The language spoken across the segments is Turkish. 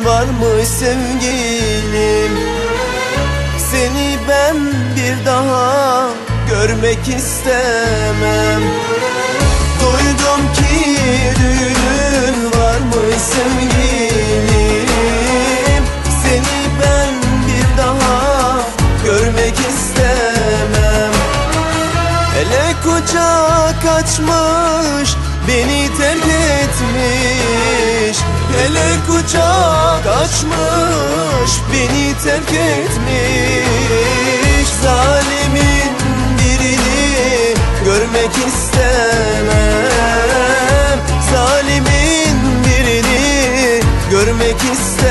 Düğünün varmış sevgilim. Seni ben bir daha görmek istemem. Duydum ki düğünün varmış sevgilim. Seni ben bir daha görmek istemem. Ele kucak açmış Beni terk etmiş. Ele kucak açmış Beni terk etmiş. Zalimin birini görmek istemem. Zalimin birini görmek istemem.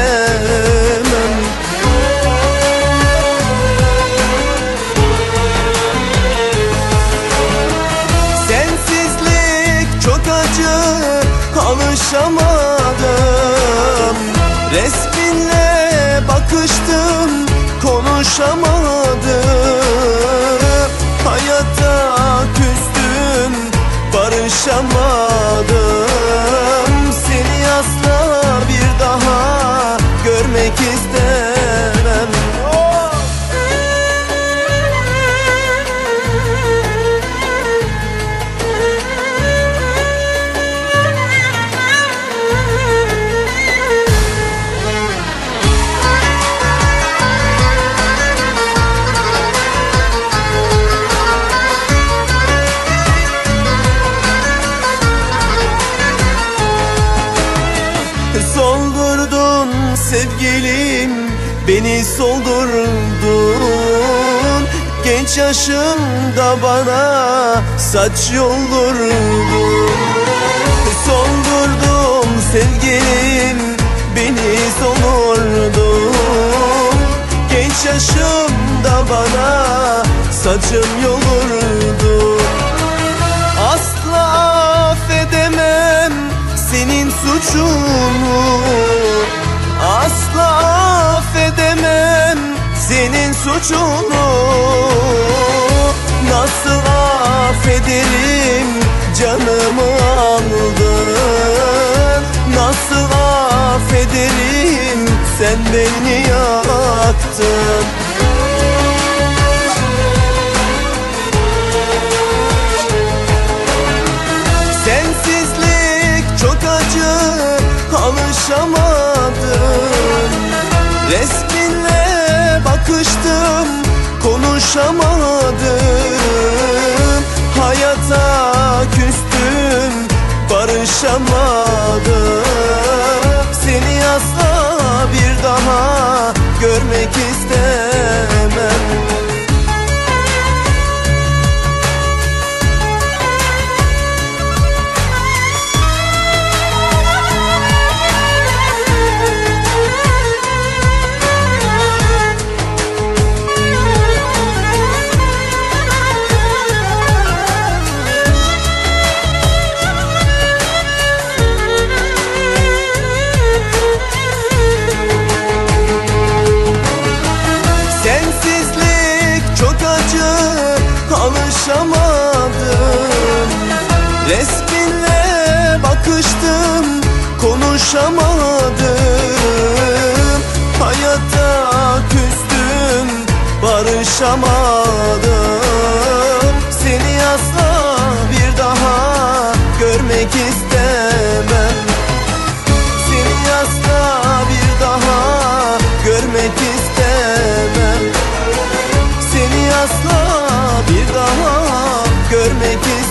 Sensizlik çok acı alışamadım Resminle bakıştım konuşamadım. Hayata küstüm barışamadım. Seni asla bir daha görmek istemem sevgilim Beni soldurdun. Genç yaşımda bana saç yoldurdun. Soldurdun sevgilim Beni soldurdun. Genç yaşımda bana saçım yoldurdun. Asla affedemem senin suçunu suçunu Nasıl affederim? Canımı aldın. Nasıl affederim? Sen beni yaktın Sensizlik çok acı alışamadım Resminle bakıştım konuşamadım. Hayata küstüm barışamadım. Seni asla bir daha görmek istemem konuşamadım Hayata küstüm barışamadım. Seni asla bir daha görmek istemem. Seni asla bir daha görmek istemem. Seni asla bir daha görmek istemem